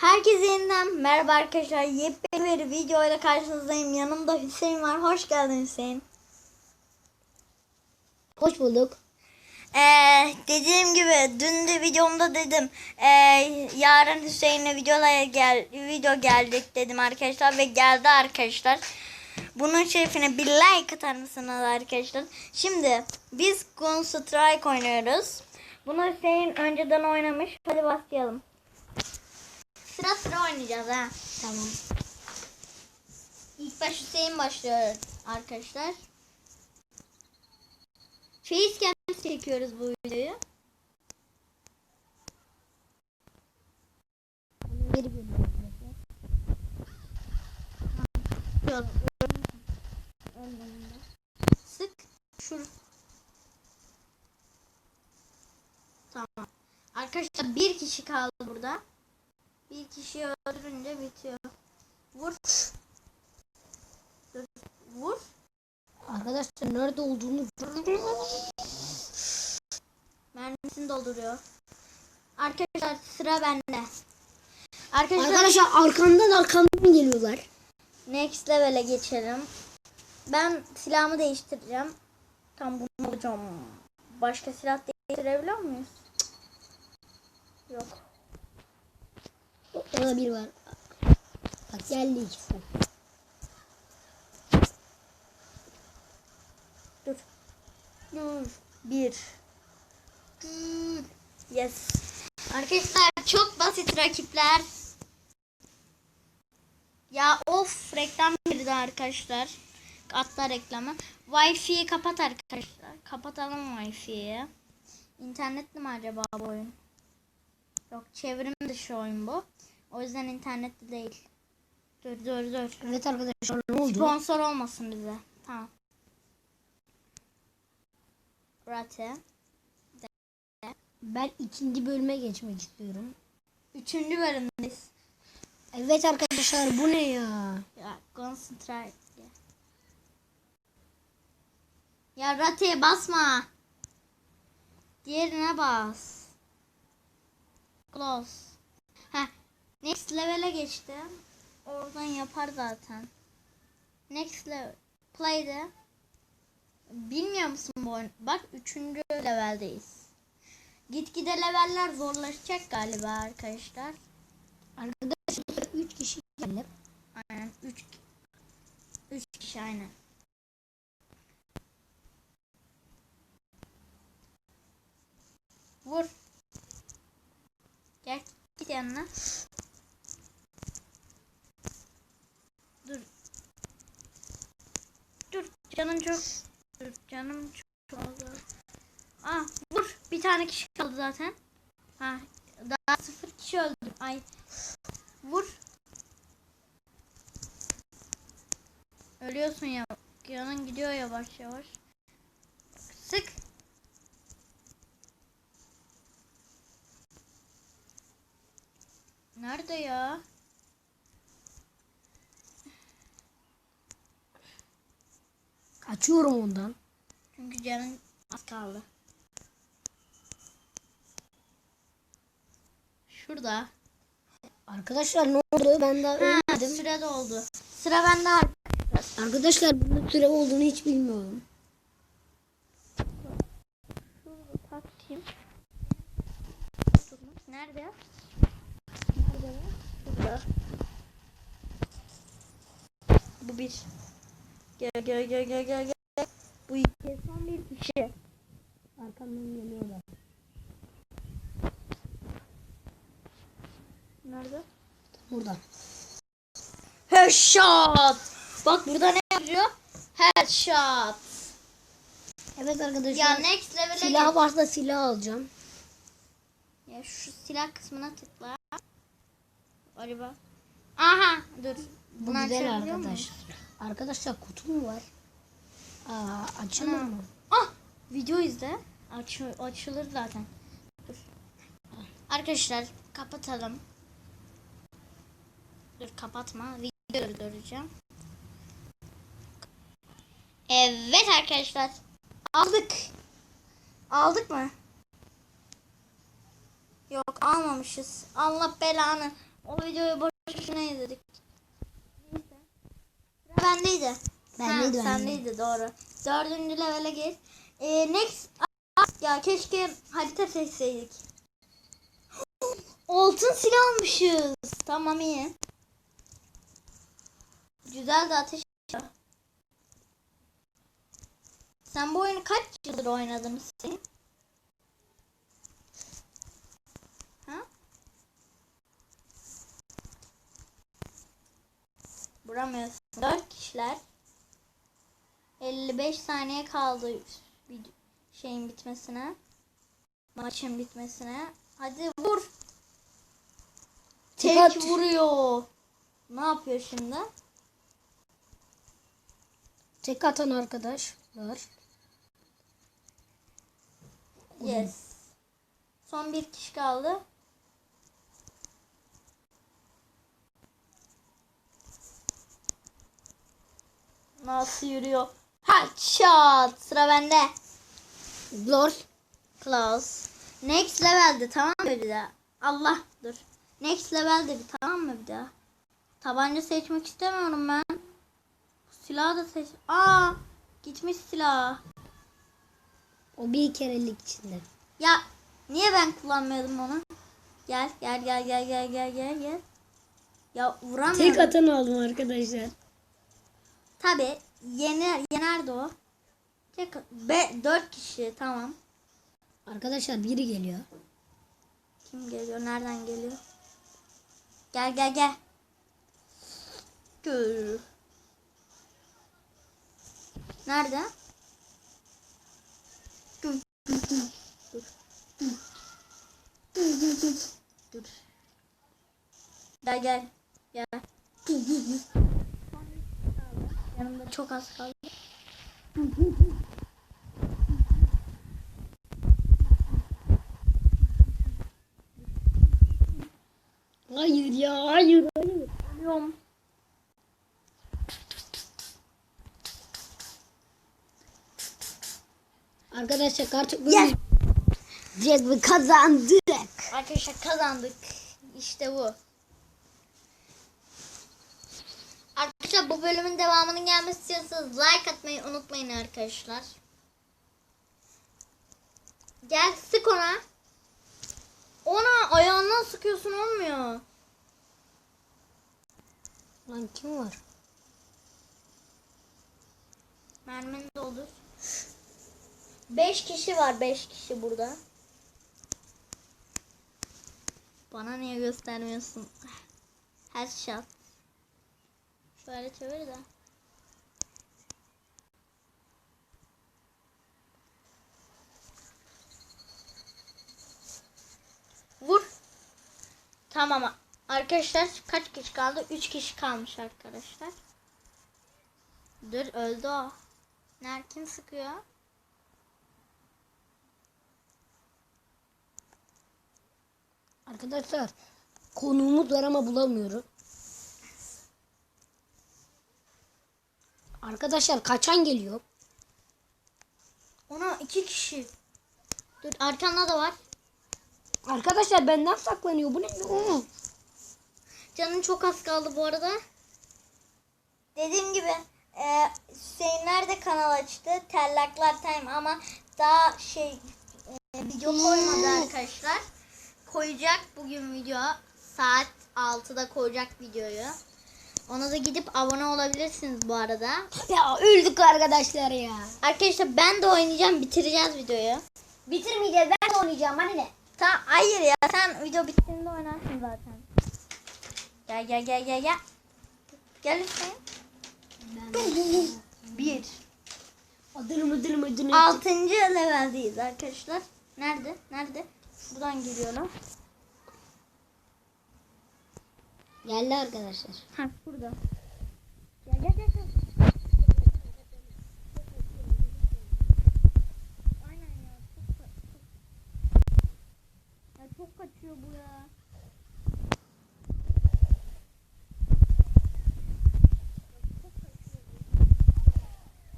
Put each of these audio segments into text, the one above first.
Herkese yeniden merhaba arkadaşlar. Yepyeni bir videoyla karşınızdayım. Yanımda Hüseyin var. Hoş geldin Hüseyin. Hoş bulduk. Ee, dediğim gibi dün de videomda dedim. Ee, yarın Hüseyin'le videoya gel video gelecek dedim arkadaşlar ve geldi arkadaşlar. Bunun şerefine bir like atar mısınız arkadaşlar? Şimdi biz Gun Strike oynuyoruz. Bunu Hüseyin önceden oynamış. Hadi başlayalım. Sıra sıra oynayacağız ha. Tamam. İlk baş Hüseyin başlıyor arkadaşlar. Facecam çekiyoruz bu videoyu. Geri Sık. Şur. Tamam. Arkadaşlar bir kişi kaldı burada. Bir kişiyi öldürünce bitiyor. Vur. Dur. Vur. Arkadaşlar nerede olduğunu Mermisini dolduruyor. Arkadaşlar sıra bende. Arkadaşlar Arkadaşlar arkamdan arkamdan geliyorlar. next level'e geçelim. Ben silahımı değiştireceğim. Tam bunu alacağım. Başka silah değiştirebiliyor muyuz? Yok. Orada bir var. Bak geldi ikisi. Dur. Dur. Bir. Dur. Yes. Arkadaşlar çok basit rakipler. Ya of reklam girdi arkadaşlar. Atla reklamı. Wi-Fi'yi kapat arkadaşlar. Kapatalım Wi-Fi'yi. İnternetli mi acaba bu oyun? Yok çevrim dışı oyun bu. O yüzden internetli değil. Dur dur dur. Evet arkadaşlar ne oldu? Sponsor olmasın bize. Tamam. Rate. Ben ikinci bölüme geçmek istiyorum. Üçüncü bölümdeyiz. Evet arkadaşlar bu ne ya? Ya concentrate. Ya rateye basma. Diğerine bas. Close. Next level'e geçtim. Oradan yapar zaten. Next level. Play'de. Bilmiyor musun bu oyun? Bak üçüncü leveldeyiz. Gitgide leveller zorlaşacak galiba arkadaşlar. Arkadaşlar 3 kişi geldi. Aynen 3 3 kişi aynen. Vur. Gel git yanına. Dur. Dur canım çok canım çok fazla. Ah vur bir tane kişi kaldı zaten. Ha daha sıfır kişi öldü. Ay vur. Ölüyorsun ya. Yanın gidiyor yavaş yavaş. Sık. Nerede ya? Kaçıyorum ondan. Çünkü canın az kaldı. Şurada. Arkadaşlar ne oldu? Ben daha Ha, ölmedim. süre doldu. Sıra bende artık. Arkadaşlar bunun süre olduğunu hiç bilmiyorum. Şurada takayım. Nerede? Nerede? Şurada. Bu bir. Gel gel gel gel gel gel. Bu iki. Son bir kişi. Arkamdan geliyorlar. Nerede? Burada. Headshot. Bak burada ne yazıyor? Headshot. Evet arkadaşlar. Ya next level'e silah varsa silah alacağım. Ya şu silah kısmına tıkla. Acaba. Aha dur. Bu Bunu güzel arkadaşlar. Arkadaşlar kutu mu var? Aa, açılır Ana. mı? Ah video izle. Aç, açılır zaten. Dur. Arkadaşlar kapatalım. Dur kapatma. Videoyu durduracağım. Evet arkadaşlar. Aldık. Aldık mı? Yok almamışız. Allah belanı. O videoyu boşuna izledik. Bendeydi. Bendeydi, Ha. Sendeydi doğru. Dördüncü levele geç. Ee, next. Ya keşke harita seçseydik. Altın silah almışız. Tamam iyi. Güzel de ateş. Sen bu oyunu kaç yıldır oynadın Hüseyin? Vuramıyorsun. Dört kişiler. 55 saniye kaldı şeyin bitmesine. Maçın bitmesine. Hadi vur. Tek at. vuruyor. Ne yapıyor şimdi? Tek atan arkadaş var. Yes. Son bir kişi kaldı. Nasıl yürüyor? Headshot. Sıra bende. Lord. Close. Next level'de tamam mı bir daha? Allah dur. Next level'de bir tamam mı bir daha? Tabanca seçmek istemiyorum ben. Silahı da seç. Aa! Gitmiş silah. O bir kerelik içinde. Ya niye ben kullanmıyordum onu? Gel gel gel gel gel gel gel gel. Ya vuramıyorum. Tek atan aldım arkadaşlar. Tabi yener yenerdi o. Tek be, dört kişi tamam. Arkadaşlar biri geliyor. Kim geliyor? Nereden geliyor? Gel gel gel. Gör. Nerede? Dur. Dur. Dur. Dur. Gel gel. Gel. Yanımda çok az kaldı. Hayır ya hayır hayır. Ölüyorum. Arkadaşlar artık. Direkt bir kazandık. Arkadaşlar kazandık. İşte bu. Bu bölümün devamının gelmesi istiyorsanız like atmayı unutmayın arkadaşlar. Gel sık ona. Ona ayağından sıkıyorsun olmuyor. Lan kim var? Mermini doldur. 5 kişi var 5 kişi burada. Bana niye göstermiyorsun? Headshot. Şöyle çevir de. Vur. Tamam. Arkadaşlar kaç kişi kaldı? 3 kişi kalmış arkadaşlar. Dur öldü o. Nerede kim sıkıyor? Arkadaşlar konuğumuz var ama bulamıyorum. Arkadaşlar kaçan geliyor? Ona iki kişi. Dur arkanda da var. Arkadaşlar benden saklanıyor. Bu ne? Oo. Canın çok az kaldı bu arada. Dediğim gibi e, Hüseyinler de kanal açtı. Tellaklar Time ama daha şey e, video koymadı arkadaşlar. Koyacak bugün video. Saat 6'da koyacak videoyu. Ona da gidip abone olabilirsiniz bu arada. Ya öldük arkadaşlar ya. Arkadaşlar ben de oynayacağım. Bitireceğiz videoyu. Bitirmeyeceğiz. Ben de oynayacağım. Hani ne? Tamam hayır ya sen video bittiğinde oynarsın zaten. Gel gel gel gel gel. Gel Hüseyin. Bir. Adını mıdını mıdını. Altıncı leveldeyiz arkadaşlar. Nerede? Nerede? Buradan geliyorlar. Geldi arkadaşlar. Ha burada. Gel gel gel. gel. Aynen ya. Çok, çok... Ya çok kaçıyor bu ya.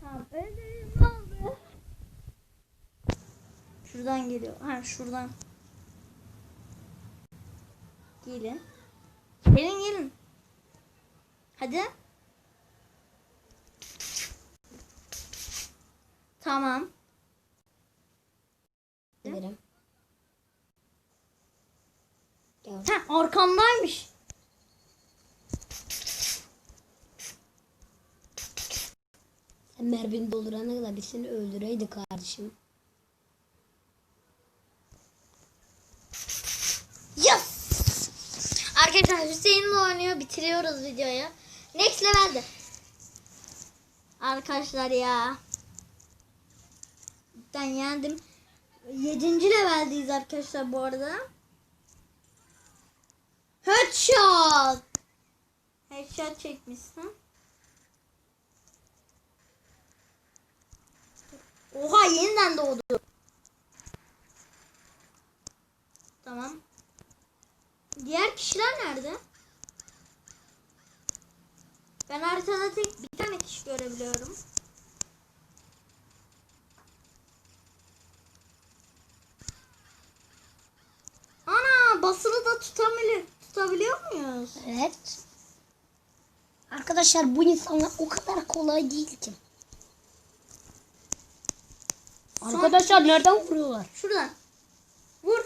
Tamam öldüreyim ne oldu? Şuradan geliyor. Ha şuradan. Gelin. Gelin gelin. Hadi. Tamam. Gel. Heh, arkamdaymış. Sen Merve'ni doldurana kadar biz seni öldüreydi kardeşim. Yes! Arkadaşlar Hüseyin'le oynuyor. Bitiriyoruz videoyu. Next level'de. Arkadaşlar ya. Ben yendim. 7. leveldeyiz arkadaşlar bu arada. Headshot. Headshot çekmişsin. Oha yeniden doğdu. Tamam. Diğer kişiler nerede? Ben haritada tek bir tane kişi görebiliyorum. Ana basılı da tutabilir, tutabiliyor muyuz? Evet. Arkadaşlar bu insanlar o kadar kolay değil ki. Arkadaşlar nereden vuruyorlar? Şuradan. Vur.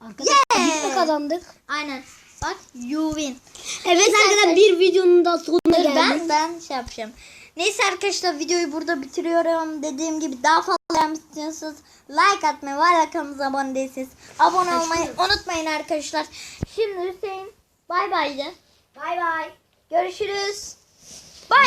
Arkadaşlar biz de kazandık. Aynen. Bak you win. Evet arkadaşlar bir videonun da sonuna geldik. Ben ben şey yapacağım. Neyse arkadaşlar videoyu burada bitiriyorum. Dediğim gibi daha fazla istiyorsanız like atmayı ve alakamıza abone değilseniz abone olmayı unutmayın arkadaşlar. Şimdi Hüseyin bay bay de. Bay bay. Görüşürüz. Bay.